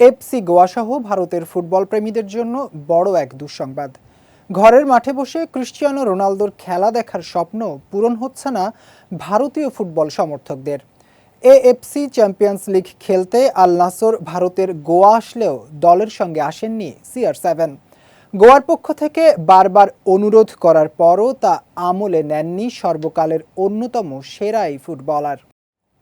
FC গোয়াসহ ভারতের football প্রেমীদের জন্য বড় এক দুঃসংবাদ। ঘরের মাঠে বসে ক্রিশ্চিয়ানো রোনালদোর খেলা দেখার স্বপ্ন পূরণ হচ্ছে না ভারতীয় ফুটবল সমর্থকদের। এএফসি চ্যাম্পিয়ন্স লিগ খেলতে আল নাসর ভারতের গোয়া আসলেও দলের সঙ্গে আসেননি সিআর সেভেন। গোয়ার পক্ষ থেকে বারবার অনুরোধ করার পরও তা আমলে নেননি সর্বকালের অন্যতম সেরা এই ফুটবলার।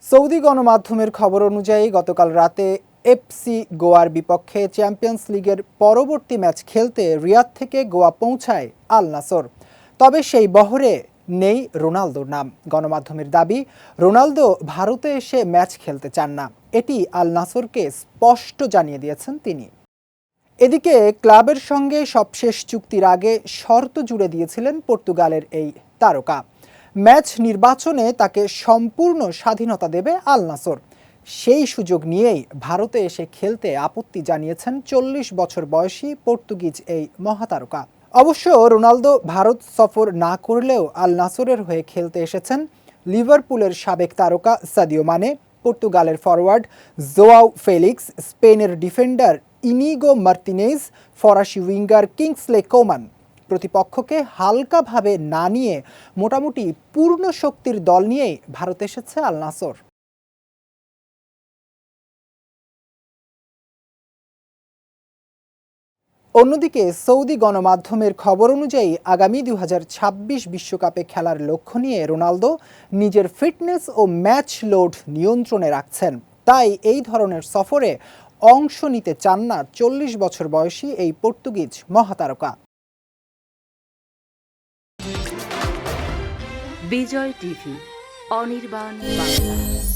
সৌদি গণমাধ্যমের খবর অনুযায়ী গতকাল রাতে এফসি গোয়ার বিপক্ষে চ্যাম্পিয়ন্স লিগের পরবর্তী ম্যাচ খেলতে রিয়াদ থেকে গোয়া পৌঁছায় আল নাসর। তবে সেই বহরে নেই রোনালদোর নাম। গণমাধ্যমের দাবি, রোনালদো ভারতে এসে ম্যাচ খেলতে চান না। এটি আল নাসরকে স্পষ্ট জানিয়ে দিয়েছেন তিনি। এদিকে ক্লাবের সঙ্গে সবশেষ চুক্তির আগে শর্ত জুড়ে দিয়েছিলেন পর্তুগালের এই তারকা। ম্যাচ নির্বাচনে তাকে সম্পূর্ণ স্বাধীনতা দেবে আল নাসর। সেই সুযোগ নিয়েই ভারতে এসে খেলতে আপত্তি জানিয়েছেন চল্লিশ বছর বয়সী পর্তুগিজ এই মহাতারকা। অবশ্য রোনালদো ভারত সফর না করলেও আল নাসরের হয়ে খেলতে এসেছেন লিভারপুলের সাবেক তারকা সাদিও মানে পর্তুগালের ফরওয়ার্ড জোয়াও ফেলিক্স, স্পেনের ডিফেন্ডার ইনিগো মার্তিনেজ, ফরাসি উইঙ্গার কিংসলে কোমান। প্রতিপক্ষকে হালকাভাবে না নিয়ে মোটামুটি পূর্ণ শক্তির দল নিয়েই ভারত এসেছে আল নাসর। অন্যদিকে, সৌদি গণমাধ্যমের খবর অনুযায়ী আগামী দু বিশ্বকাপে খেলার লক্ষ্য নিয়ে রোনালদো নিজের ফিটনেস ও ম্যাচ লোড নিয়ন্ত্রণে রাখছেন। তাই এই ধরনের সফরে অংশ নিতে চান না চল্লিশ বছর বয়সী এই পর্তুগিজ মহাতারকা। বিজয় টিভি, অনির্বাণ বাংলা।